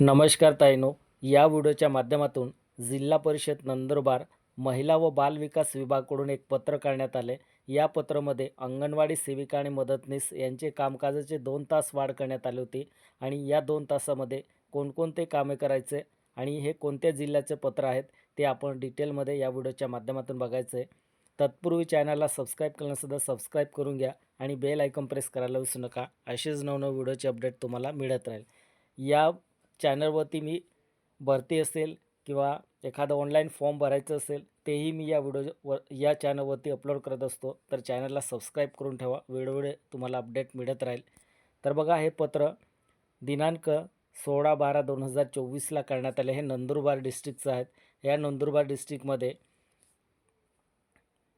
नमस्कार ताईनो या व्हिडिओच्या माध्यमातून जिल्हा परिषद नंदुरबार महिला व बालविकास विभागाकडून एक पत्र काढण्यात आले. या पत्रामध्ये अंगणवाडी सेविका आणि मदतनीस यांचे कामकाजाचे दोन तास वाढ करण्यात आली होती आणि या दोन तासामध्ये कोणकोणते कामे करायचे आणि हे कोणत्या जिल्ह्याचे पत्र आहेत ते आपण डिटेलमध्ये या व्हिडिओच्या माध्यमातून बघायचं आहे तत्पूर्वी चॅनलला सबस्क्राईब करण्यासुद्धा सबस्क्राईब करून घ्या आणि बेल आयकॉन प्रेस करायला विसरू नका. असेच नवनव व्हिडिओचे अपडेट तुम्हाला मिळत राहील. या चॅनलवरती मी भरती असेल किंवा एखादं ऑनलाईन फॉर्म भरायचं असेल तेही मी या व्हिडिओ व या चॅनलवरती अपलोड करत असतो. तर चॅनलला सबस्क्राईब करून ठेवा. वेळोवेळी तुम्हाला अपडेट मिळत राहील. तर बघा हे पत्र दिनांक सोळा बारा दोन हजार चोवीसला करण्यात आले. हे नंदुरबार डिस्ट्रिक्टचं आहेत. या नंदुरबार डिस्ट्रिक्टमध्ये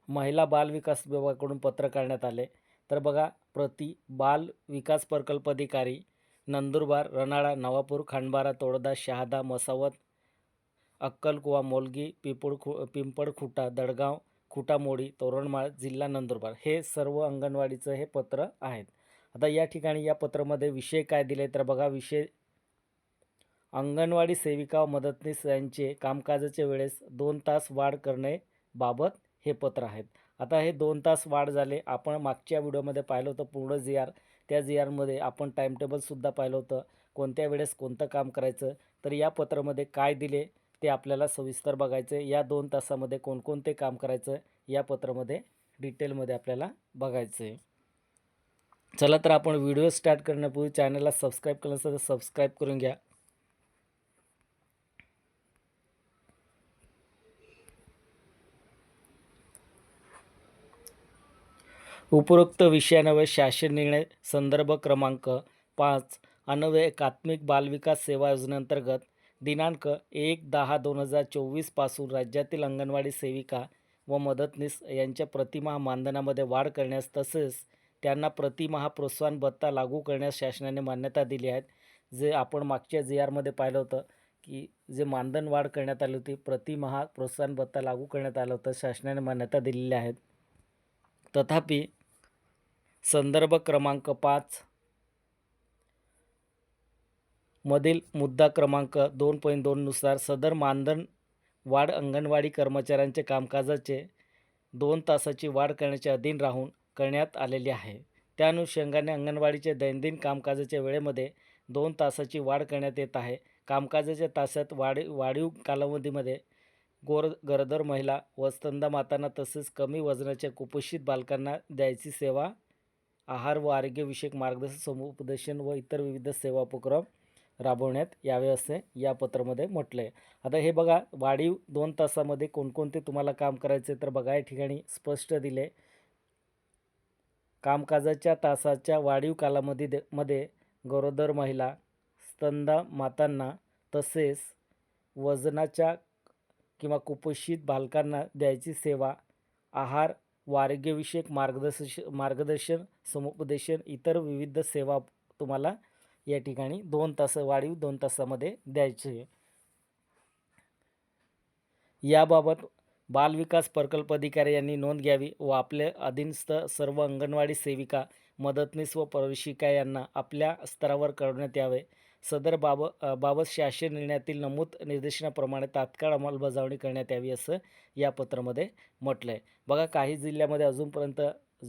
महिला बाल विकास विभागाकडून पत्र काढण्यात आले. तर बघा प्रति बाल विकास प्रकल्प अधिकारी नंदुरबार रनाळा नवापूर खांडबारा तोडदा शहादा मसावत अक्कलकुवा मोलगी पिंपळ खु पिंपळखुटा दडगाव खुटामोडी तोरणमाळ जिल्हा नंदुरबार हे सर्व अंगणवाडीचं हे पत्र आहेत. आता या ठिकाणी या पत्रामध्ये विषय काय दिले तर बघा विषय अंगणवाडी सेविका व मदतनीस यांचे कामकाजाच्या वेळेस दोन तास वाढ करणे बाबत हे पत्र आहेत. आता हे दोन तास वाढ झाले. आपण मागच्या व्हिडिओमध्ये पाहिलं होतं पूर्ण जी आर त्या जी आरमध्ये आपण टाईमटेबलसुद्धा पाहिलं होतं. कोणत्या वेळेस कोणतं काम करायचं? तर या पत्रामध्ये काय दिले? ते आपल्याला सविस्तर बघायचं आहे या दोन तासामध्ये कोणकोणते काम करायचं? या पत्रामध्ये डिटेलमध्ये आपल्याला बघायचं आहे चला तर आपण व्हिडिओ स्टार्ट करण्यापूर्वी चॅनलला सबस्क्राईब केलं तर सबस्क्राईब करून घ्या. उपरोक्त विषयान्वये शासन निर्णय संदर्भ क्रमांक पाच अन्वये एकात्मिक बालविकास सेवा योजनेअंतर्गत दिनांक एक दहा दोन हजार चोवीसपासून राज्यातील अंगणवाडी सेविका व मदतनीस यांच्या प्रतिमाह मानधनामध्ये वाढ करण्यास तसेच त्यांना प्रतिमाह प्रोत्साहन भत्ता लागू करण्यास शासनाने मान्यता दिली आहे. जे आपण मागच्या जी आरमध्ये पाहिलं होतं की जे मानधन वाढ करण्यात आली होती प्रतिमहा प्रोत्साहन भत्ता लागू करण्यात आलं होतं शासनाने मान्यता दिलेली आहेत तथापि संदर्भ क्रमांक पाच. मधील मुद्दा क्रमांक दोन पॉईंट दोननुसार सदर मानधन वाढ अंगणवाडी कर्मचाऱ्यांचे कामकाजाचे दोन तासाची वाढ करण्याच्या अधीन राहून करण्यात आलेली आहे. त्या अनुषंगाने अंगणवाडीच्या दैनंदिन कामकाजाच्या वेळेमध्ये दोन तासाची वाढ करण्यात येत आहे. कामकाजाच्या तासात वाढी वाढीव कालावधीमध्ये गोर गरोदर महिला व स्तंदा मातांना तसेच कमी वजनाच्या कुपोषित बालकांना द्यायची सेवा आहार व आरोग्यविषयक मार्गदर्शन समुपदेशन व इतर विविध सेवा उपक्रम राबवण्यात यावे असे या पत्रामध्ये म्हटलं आहे आता हे बघा वाढीव दोन तासामध्ये कोणकोणते तुम्हाला काम करायचे तर बघा या ठिकाणी स्पष्ट दिले. कामकाजाच्या तासाच्या वाढीव कालामध्ये दे- मध्ये गरोदर महिला स्तंदा मातांना तसेच वजनाच्या किंवा कुपोषित बालकांना द्यायची सेवा आहार व आरोग्यविषयक मार्गदर्शन मार्गदर्शन समुपदेशन इतर विविध सेवा तुम्हाला या ठिकाणी दोन तास वाढीव दोन तासामध्ये द्यायचे. याबाबत बालविकास प्रकल्प अधिकारी यांनी नोंद घ्यावी व आपले अधीनस्थ सर्व अंगणवाडी सेविका मदतनीस व प्रवेशिका यांना आपल्या स्तरावर कळवण्यात यावे. सदर बाब बाबत शासकीय निर्णयातील नमूद निर्देशनाप्रमाणे तात्काळ अंमलबजावणी करण्यात यावी असं या पत्रामध्ये म्हटलं आहे बघा काही जिल्ह्यामध्ये अजूनपर्यंत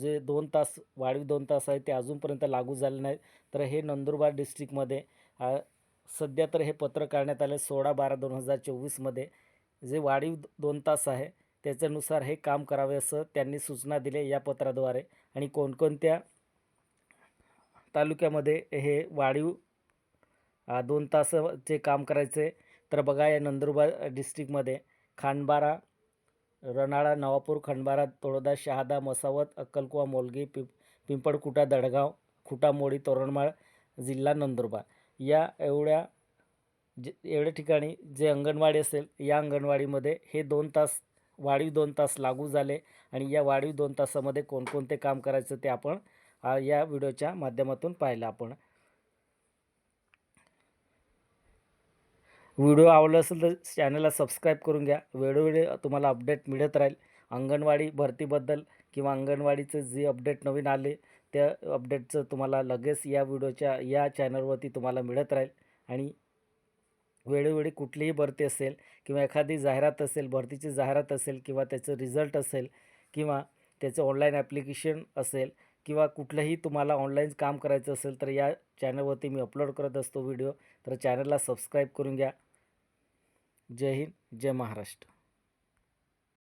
जे दोन तास वाढीव दोन तास आहेत ते अजूनपर्यंत लागू झाले नाहीत. तर हे नंदुरबार डिस्ट्रिक्टमध्ये सध्या तर हे पत्र काढण्यात आले सोळा बारा दोन हजार चोवीसमध्ये. जे वाढीव दोन तास आहे त्याच्यानुसार हे काम करावे असं त्यांनी सूचना दिल्या या पत्राद्वारे. आणि कोणकोणत्या तालुक्यामध्ये हे वाढीव दोन तासाचे काम करायचे तर बघा या नंदुरबार डिस्ट्रिक्टमध्ये खांडबारा रनाळा नवापूर खंडबारा तोळदा शहादा मसावत अक्कलकुवा मोलगी पिं पिंपळकुटा दडगाव खुटामोडी तोरणमाळ जिल्हा नंदुरबार. या एवढ्या जे एवढ्या ठिकाणी जे अंगणवाडी असेल या अंगणवाडीमध्ये हे दोन तास वाढीव दोन तास लागू झाले आणि या वाढीव दोन तासामध्ये कोणकोणते काम करायचं ते आपण या व्हिडिओच्या माध्यमातून पाहिलं आपण. व्हिडिओ आवडला असेल तर चॅनलला सबस्क्राईब करून घ्या. वेळोवेळी तुम्हाला अपडेट मिळत राहील. अंगणवाडी भरतीबद्दल किंवा अंगणवाडीचं जे अपडेट नवीन आले त्या अपडेटचं तुम्हाला लगेच या व्हिडिओच्या या चॅनलवरती तुम्हाला मिळत राहील. आणि वेळोवेळी कुठलीही भरती असेल किंवा एखादी जाहिरात असेल भरतीची जाहिरात असेल किंवा त्याचं रिझल्ट असेल किंवा त्याचं ऑनलाईन ॲप्लिकेशन असेल किंवा कुठलंही तुम्हाला ऑनलाईन काम करायचं असेल तर या चॅनलवरती मी अपलोड करत असतो व्हिडिओ तर चॅनलला सबस्क्राईब करून घ्या. जय हिंद जय महाराष्ट्र.